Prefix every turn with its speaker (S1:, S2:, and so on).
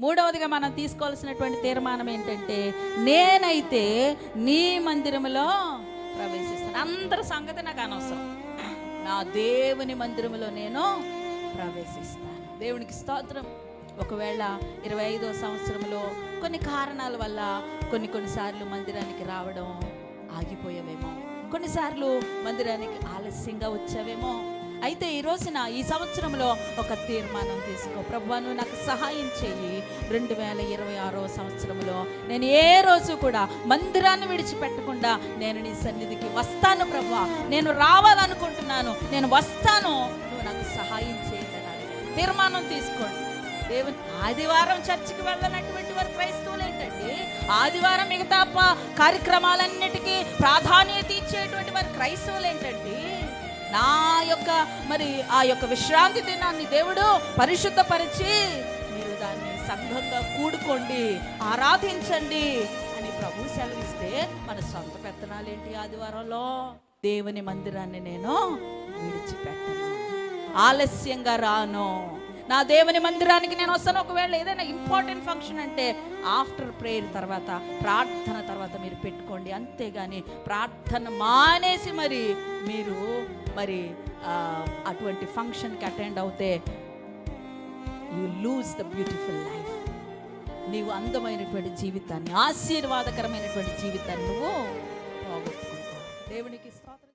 S1: మూడవదిగా మనం తీసుకోవాల్సినటువంటి తీర్మానం ఏంటంటే నేనైతే నీ మందిరములో ప్రవేశిస్తాను. అందరి సంగతి నాకు అనవసరం. నా దేవుని మందిరములో నేను ప్రవేశిస్తాను. దేవునికి స్తోత్రం. ఒకవేళ ఇరవై ఐదో సంవత్సరంలో కొన్ని కారణాల వల్ల కొన్ని కొన్నిసార్లు మందిరానికి రావడం ఆగిపోయావేమో. కొన్నిసార్లు మందిరానికి ఆలస్యంగా వచ్చావేమో. అయితే ఈ రోజున ఈ సంవత్సరంలో ఒక తీర్మానం తీసుకో. ప్రభు నువ్వు నాకు సహాయం చేయి రెండు వేల ఇరవై ఆరో సంవత్సరంలో నేను ఏ రోజు కూడా మందిరాన్ని విడిచిపెట్టకుండా నేను నీ సన్నిధికి వస్తాను ప్రభు. నేను రావాలనుకుంటున్నాను. నేను వస్తాను. నువ్వు నాకు సహాయం చేయండి తీర్మానం తీసుకోండి దేవుని ఆదివారం చర్చికి వెళ్ళనటువంటి వారు క్రైస్తవులు ఏంటండి? ఆదివారం మిగతా కార్యక్రమాలన్నిటికీ ప్రాధాన్యత ఇచ్చేటువంటి వారు క్రైస్తవులు ఏంటండి? నా యొక్క మరి ఆ యొక్క విశ్రాంతి దినాన్ని దేవుడు పరిశుద్ధపరిచి మీరు దాన్ని సంఘంగా కూడుకోండి ఆరాధించండి అని ప్రభు సెలవిస్తే మన సొంత పెత్తనాలు ఏంటి ఆదివారంలో? దేవుని మందిరాన్ని నేను విడిచిపెట్టను. ఆలస్యంగా రాను. నా దేవుని మందిరానికి నేను వస్తాను. ఒకవేళ ఏదైనా ఇంపార్టెంట్ ఫంక్షన్ అంటే ఆఫ్టర్ ప్రేయర్ తర్వాత ప్రార్థన తర్వాత మీరు పెట్టుకోండి. అంతేగాని ప్రార్థన మానేసి మరి మీరు మరి Um, అటువంటి ఫంక్షన్కి అటెండ్ అవుతే you lose the beautiful life నీవు అందమైనటువంటి జీవితాన్ని ఆశీర్వాదకరమైనటువంటి జీవితాన్ని నువ్వు పోగొట్టుకుంటావు. దేవునికి స్తోత్రం.